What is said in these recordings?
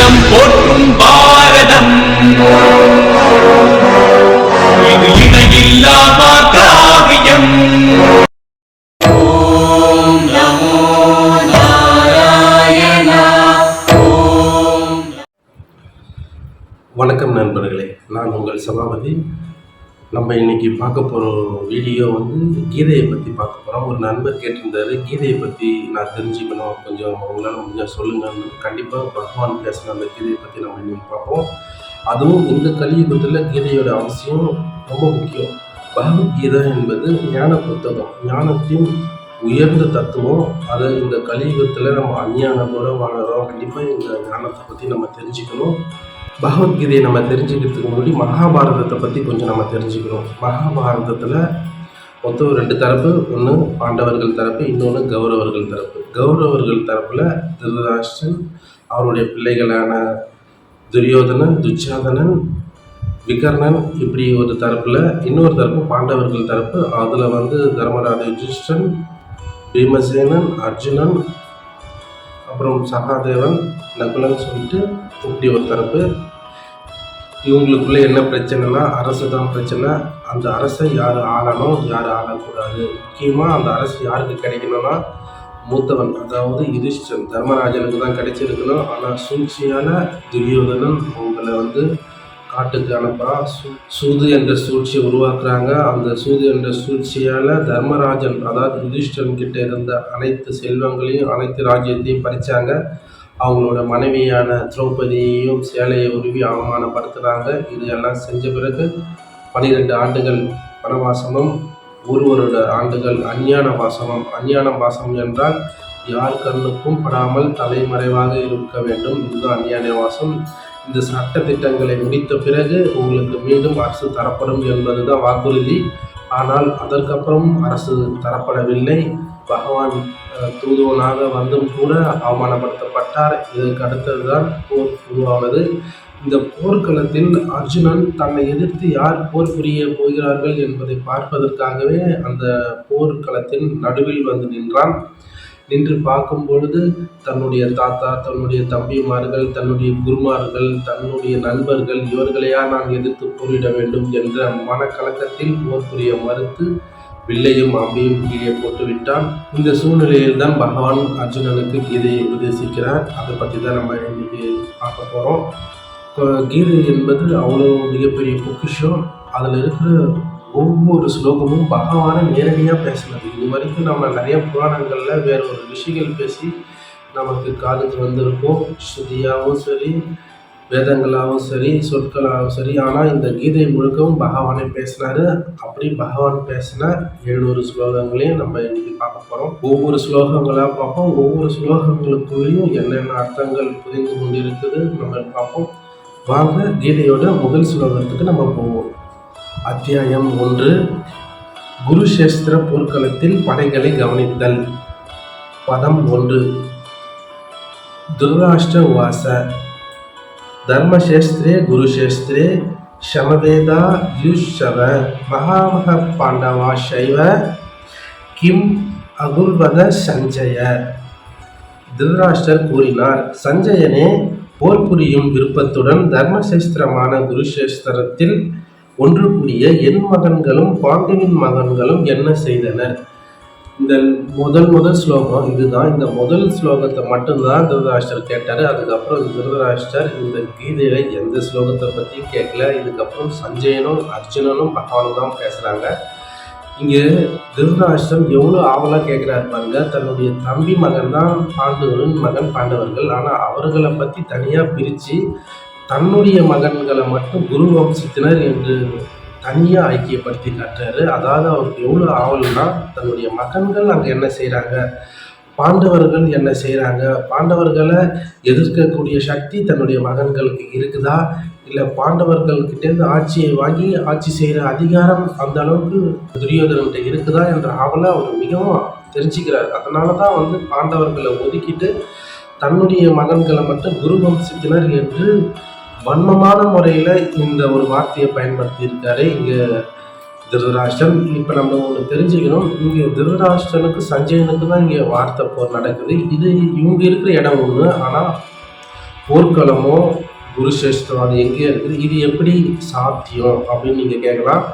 உலகம் போற்றும் பாரதம். இது இணையில்லா காவியம் வணக்கம் நண்பர்களே நான் உங்கள் சபாபதி நம்ம இன்றைக்கி பார்க்க போகிற வீடியோ வந்து கீதையை பற்றி பார்க்க போகிறோம் ஒரு நண்பர் கேட்டிருந்தாரு. கீதையை பற்றி நான் தெரிஞ்சுக்கணும். கொஞ்சம் உங்களால் கொஞ்சம் சொல்லுங்கன்னு கண்டிப்பாக பகவான் பேசின அந்த கீதையை பற்றி நம்ம இன்னைக்கு பார்ப்போம். அதுவும் இந்த கலியுகத்தில் கீதையோட அவசியம் ரொம்ப முக்கியம். பகவத்கீதை என்பது ஞான புத்தகம். ஞானத்தின் உயர்ந்த தத்துவம். அதை இந்த கலியுகத்தில் நம்ம அஞ்ஞானத்தோடு வாழறோம். கண்டிப்பாக இந்த ஞானத்தை பற்றி நம்ம தெரிஞ்சுக்கணும். பகவத்கீதையை நம்ம தெரிஞ்சுக்கிறதுக்கு முன்னாடி மகாபாரதத்தை பற்றி கொஞ்சம் நம்ம தெரிஞ்சுக்கிறோம். மகாபாரதத்தில் மொத்தம் ரெண்டு தரப்பு ஒன்று பாண்டவர்கள் தரப்பு இன்னொன்று கௌரவர்கள் தரப்பு. கௌரவர்கள் தரப்பில் திருதராஷ்டன் அவருடைய பிள்ளைகளான துரியோதனன் துச்சாதனன் விகர்ணன் இப்படி ஒரு தரப்பில் இன்னொரு தரப்பு பாண்டவர்கள் தரப்பு. அதில் வந்து தர்மராஜ யுதிஷ்டன் பீமசேனன் அர்ஜுனன் அப்புறம் சகாதேவன் நகுலன் சொல்லிட்டு இப்படி ஒரு தரப்பு இவங்களுக்குள்ளே என்ன பிரச்சனைனா அரசு தான் பிரச்சனை. அந்த அரசை யார் ஆளணும் யார் ஆளக்கூடாது? முக்கியமாக அந்த அரசு யாருக்கு கிடைக்கணும்னா மூத்தவன் அதாவது யுதிஷ்டன் தர்மராஜனுக்கு தான் கிடைச்சிருக்கணும். ஆனால் சூழ்ச்சியான துரியோதனன் அவங்களை வந்து காட்டுக்கு அனுப்புகிறான் சு சூது என்ற சூழ்ச்சியை உருவாக்குறாங்க. அந்த சூது என்ற சூழ்ச்சியால் தர்மராஜன் அதாவது யுதிஷ்டன் கிட்ட இருந்த அனைத்து செல்வங்களையும் அனைத்து ராஜ்யத்தையும் பறிச்சாங்க. அவங்களோட மனைவியான திரௌபதியையும் சேலையை உருவி அவமானப்படுத்துகிறாங்க இது எல்லாம் செஞ்ச பிறகு பன்னிரெண்டு ஆண்டுகள் வனவாசமும் ஒரு வருட ஆண்டுகள் அஞ்ஞான வாசமும். அஞ்ஞான வாசம் என்றால் யார் கண்ணுக்கும் படாமல் தலைமறைவாக இருக்க வேண்டும். இதுதான் அஞ்ஞான வாசம். இந்த சட்ட திட்டங்களை முடித்த பிறகு உங்களுக்கு மீண்டும் அரசு தரப்படும் என்பதுதான் வாக்குறுதி. ஆனால் அதற்கப்புறம் அரசு தரப்படவில்லை. பகவான் தூதுவனாக வந்தும் கூட அவமானப்படுத்தப்பட்டார். இதற்கு அடுத்ததுதான் போர் உருவானது. இந்த போர்க்களத்தில் அர்ஜுனன் தன்னை எதிர்த்து யார் போர் புரிய போகிறார்கள் என்பதை பார்ப்பதற்காகவே அந்த போர்க்களத்தின் நடுவில் வந்து நின்றான். நின்று பார்க்கும் பொழுது தன்னுடைய தாத்தா தன்னுடைய தம்பிமார்கள் தன்னுடைய குருமார்கள் தன்னுடைய நண்பர்கள் இவர்களையா நான் எதிர்த்து போரிட வேண்டும் என்ற மனக்கலக்கத்தில் போர் புரிய மறுத்து வில்லையும் அம்பையும் கீழே போட்டு விட்டான் இந்த சூழ்நிலையில் தான் பகவான் அர்ஜுனனுக்கு கீதையை உபதேசிக்கிறார். அதை பற்றி தான் நம்ம இன்னைக்கு பார்க்க போகிறோம் கீதை என்பது அவ்வளோ மிகப்பெரிய பொக்கிஷம். அதில் இருக்கிற ஒவ்வொரு ஸ்லோகமும் பகவானை நேரடியாக பேசினது. இது வரைக்கும் நம்ம நிறைய புராணங்களில் வேற ஒரு ரிஷிகள் பேசி நமக்கு காதுக்கு வந்திருக்கோம். ஸ்ருதியாகவும் சரி வேதங்களாகவும் சரி சொற்களாகவும் சரி. ஆனால் இந்த கீதை முழுக்கவும் பகவானே பேசினாரு. அப்படி பகவான் பேசின எழுநூறு ஸ்லோகங்களையும் நம்ம இன்னைக்கு பார்க்க போகிறோம் ஒவ்வொரு ஸ்லோகங்களாக பார்ப்போம். ஒவ்வொரு ஸ்லோகங்களுக்குள்ளேயும் என்னென்ன அர்த்தங்கள் புரிந்து கொண்டிருக்குது நம்ம பார்ப்போம். வாங்க கீதையோட முதல் ஸ்லோகத்துக்கு நம்ம போவோம். அத்தியாயம் ஒன்று. குருஷேஸ்திர போர்க்களத்தில் படைகளை கவனித்தல். பதம் ஒன்று. துர்ராஷ்டிர உவாச தர்மசேஸ்திரே குருஷேஸ்திரே சமவேதா யுஷவ மகாமக பாண்டவா சைவ கிம் அகுர்வத சஞ்சய. திருராஷ்டர் கூறினார் சஞ்சயனே போர் புரியும் விருப்பத்துடன் தர்மசேஸ்திரமான குருஷேஸ்திரத்தில் ஒன்று கூடிய என் மகன்களும் பாண்டுவின் மகன்களும் என்ன செய்தனர்? இந்த முதல் முதல் ஸ்லோகம் இதுதான். இந்த முதல் ஸ்லோகத்தை மட்டும்தான் திருதராஷ்டர் கேட்டார். அதுக்கப்புறம் திருதராஷ்டர் இந்த கீதையில எந்த ஸ்லோகத்தை பற்றியும் கேட்கல. இதுக்கப்புறம் சஞ்சயனும் அர்ஜுனனும் பகவானும் தான் பேசுகிறாங்க இங்கே திருதராஷ்டிரம் எவ்வளோ ஆவலாக கேட்குறாரு பாருங்க. தன்னுடைய தம்பி மகன் தான் பாண்டவரின் மகன் பாண்டவர்கள். ஆனால் அவர்களை பற்றி தனியாக பிரித்து தன்னுடைய மகன்களை மட்டும் குரு வம்சத்தினர் என்று தனியாக ஐக்கியப்படுத்தி காட்டுறாரு. அதாவது அவருக்கு எவ்வளோ ஆவல்னா தன்னுடைய மகன்கள் அங்கே என்ன செய்கிறாங்க பாண்டவர்கள் என்ன செய்கிறாங்க பாண்டவர்களை எதிர்க்கக்கூடிய சக்தி தன்னுடைய மகன்களுக்கு இருக்குதா? இல்லை பாண்டவர்கள்கிட்டேருந்து ஆட்சியை வாங்கி ஆட்சி செய்கிற அதிகாரம் அந்த அளவுக்கு துரியோதனன்கிட்ட இருக்குதா என்ற ஆவலை அவர் மிகவும் தெரிஞ்சுக்கிறார். அதனால தான் வந்து பாண்டவர்களை ஒதுக்கிட்டு தன்னுடைய மகன்களை மட்டும் குரு வம்சத்தினர் என்று வன்மமான முறையில் இந்த ஒரு வார்த்தையை பயன்படுத்தி இருக்காரு இங்கே திருதராஷ்டிரன். இப்போ நம்ம ஒன்று தெரிஞ்சுக்கணும். இங்கே திருதராஷ்டிரனுக்கு சஞ்சயனுக்கு தான் இங்கே வார்த்தை போர் நடக்குது. இது இவங்க இருக்கிற இடம் ஒன்று ஆனால் போர்க்களமோ குருசேஷ்டம் அது எங்கே இருக்குது. இது எப்படி சாத்தியம் அப்படின்னு நீங்கள் கேட்கலாம்.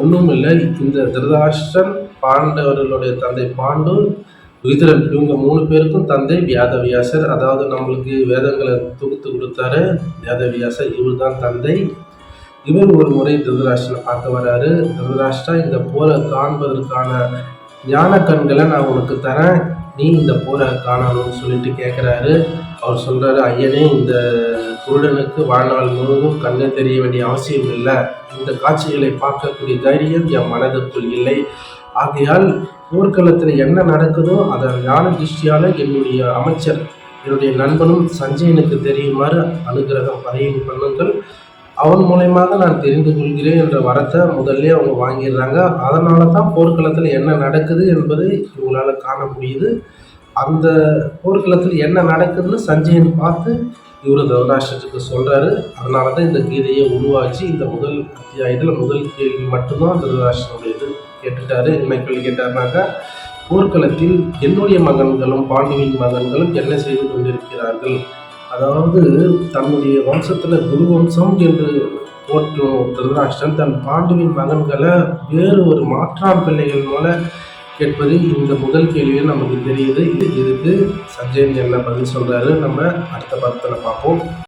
ஒன்றும் இல்லை இந்த திருதராஷ்டிரன் பாண்டவர்களுடைய தந்தை பாண்டு விதுரன் இவங்க மூணு பேருக்கும் தந்தை வியாதவியாசர் அதாவது நம்மளுக்கு வேதங்களை தொகுத்து கொடுத்தாரு. வியாதவியாசர் இவர் தான் தந்தை. இவர் ஒரு முறை திருதராஷ்டிரனை பார்க்க வராரு. திருதராஷ்டிரா இந்த போரை காண்பதற்கான ஞான கண்களை நான் உனக்கு தரேன். நீ இந்த போரை காணணும்னு சொல்லிட்டு கேட்குறாரு அவர் சொல்கிறாரு ஐயனே இந்த குருடனுக்கு வாழ்நாள் முழுவதும் கண்ணு தெரிய வேண்டிய அவசியம் இல்லை. இந்த காட்சிகளை பார்க்கக்கூடிய தைரியம் என் மனதுக்குள் இல்லை. ஆகையால் போர்க்களத்தில் என்ன நடக்குதோ அதை ஞான திருஷ்டியால் என்னுடைய அமைச்சர் என்னுடைய நண்பனும் சஞ்சயனுக்கு தெரியுமாறு அனுகிரகம் பதையும் பண்ணுங்கள். அவன் மூலயமாக நான் தெரிந்து கொள்கிறேன் என்ற வரத்தை முதல்ல அவங்க வாங்கிடுறாங்க. அதனால தான் போர்க்களத்தில் என்ன நடக்குது என்பது இவங்களால் காண முடியுது. அந்த போர்க்களத்தில் என்ன நடக்குதுன்னு சஞ்சயன் பார்த்து இவர் தவராஷ்டத்துக்கு சொல்கிறாரு அதனால தான் இந்த கீதையை உருவாச்சு இந்த முதல் அத்தியாயத்தில் முதல் கேள்வி மட்டும்தான் திருதராஷ்டிரனுடைய கேட்டுட்டாரு என்ன கேள்வி கேட்டாருனாக்கா போர்க்களத்தில் என்னுடைய மகன்களும் பாண்டியின் மகன்களும் என்ன செய்து கொண்டிருக்கிறார்கள்? அதாவது தன்னுடைய வம்சத்தில் குரு வம்சம் என்று போற்றும் திருதராஷ்டன் தன் பாண்டுவின் மகன்களை வேறு ஒரு மாற்றான் பிள்ளைகள் போல கேட்பது இந்த முதல் கேள்வியில் நமக்கு தெரியுது. இது இதுக்கு சஞ்சயன் என்ன பதில் சொல்கிறாரு நம்ம அடுத்த படத்தில் பார்ப்போம்.